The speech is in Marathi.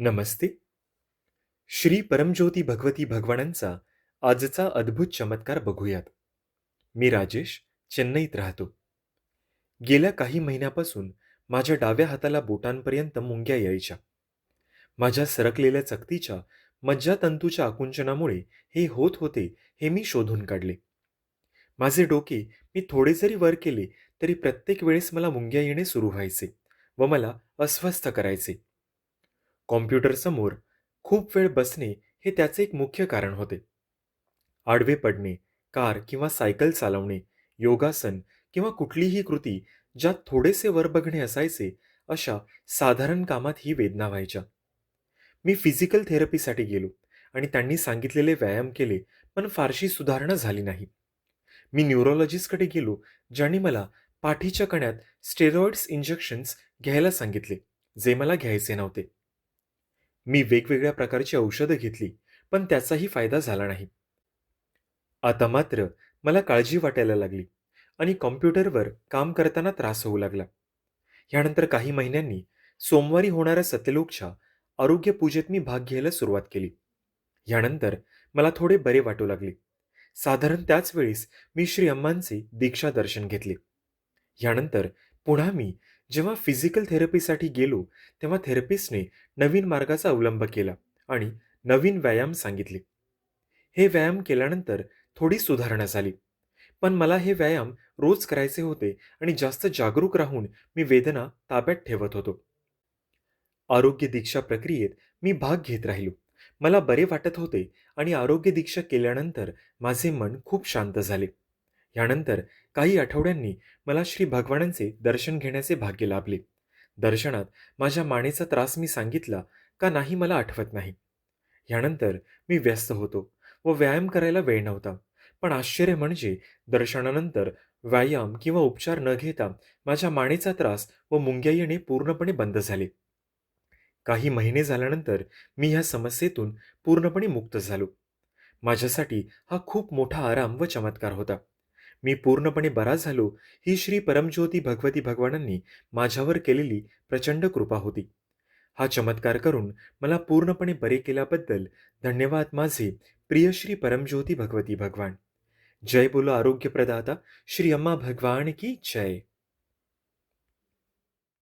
नमस्ते. श्री परमज्योती भगवती भगवानांचा आजचा अद्भुत चमत्कार बघूयात. मी राजेश चेन्नईत राहतो. गेल्या काही महिन्यापासून माझ्या डाव्या हाताला बोटांपर्यंत मुंग्या यायच्या. माझ्या सरकलेल्या चकतीच्या मज्जातंतूच्या आकुंचनामुळे हे होत होते हे मी शोधून काढले. माझे डोके मी थोडे जरी वर केले तरी प्रत्येक वेळेस मला मुंग्या येणे सुरू व्हायचे व मला अस्वस्थ करायचे. कॉम्प्युटरसमोर खूप वेळ बसणे हे त्याचे एक मुख्य कारण होते. आडवे पडणे कार किंवा सायकल चालवणे योगासन किंवा कुठलीही कृती ज्यात थोडेसे वर बघणे असायचे अशा साधारण कामात ही वेदना व्हायच्या. मी फिजिकल थेरपीसाठी गेलो आणि त्यांनी सांगितलेले व्यायाम केले पण फारशी सुधारणा झाली नाही. मी न्यूरोलॉजिस्टकडे गेलो ज्यांनी मला पाठीच्या कण्यात स्टेरॉइड्स इंजेक्शन्स घ्यायला सांगितले जे मला घ्यायचे नव्हते. मी वेगवेगळ्या प्रकारची औषधं घेतली पण त्याचाही फायदा झाला नाही. आता मात्र मला काळजी वाटायला लागली आणि कॉम्प्युटरवर काम करताना त्रास होऊ लागला. ह्यानंतर काही महिन्यांनी सोमवारी होणाऱ्या सत्यलोकच्या आरोग्य पूजेत मी भाग घ्यायला सुरुवात केली. ह्यानंतर मला थोडे बरे वाटू लागले. साधारण त्याच वेळेस मी श्री अम्मांचे दीक्षा दर्शन घेतले. ह्यानंतर पुन्हा मी जेव्हा फिजिकल थेरपीसाठी गेलो तेव्हा थेरपिस्टने नवीन मार्गाचा अवलंब केला आणि नवीन व्यायाम सांगितले. हे व्यायाम केल्यानंतर थोडी सुधारणा झाली. पण मला हे व्यायाम रोज करायचे होते आणि जास्त जागरूक राहून मी वेदना ताब्यात ठेवत होतो. आरोग्य दीक्षा प्रक्रियेत मी भाग घेत राहिलो. मला बरे वाटत होते आणि आरोग्य दीक्षा केल्यानंतर माझे मन खूप शांत झाले. यानंतर काही आठवड्यांनी मला श्री भगवानांचे दर्शन घेण्याचे भाग्य लाभले. दर्शनात माझ्या मानेचा त्रास मी सांगितला का नाही मला आठवत नाही. यानंतर मी व्यस्त होतो व व्यायाम करायला वेळ नव्हता. पण आश्चर्य म्हणजे दर्शनानंतर व्यायाम किंवा उपचार न घेता माझ्या मानेचा त्रास व मुंग्या येणे पूर्णपणे बंद झाले. काही महिने झाल्यानंतर मी ह्या समस्येतून पूर्णपणे मुक्त झालो. माझ्यासाठी हा खूप मोठा आराम व चमत्कार होता. मी पूर्णपणे बरा झालो ही श्री परमज्योती भगवती भगवानांनी माझ्यावर केलेली प्रचंड कृपा होती. हा चमत्कार करून मला पूर्णपणे बरे केल्याबद्दल धन्यवाद माझे प्रिय श्री परमज्योती भगवती भगवान. जय बोलो आरोग्य प्रदाता श्री अम्मा भगवान की जय.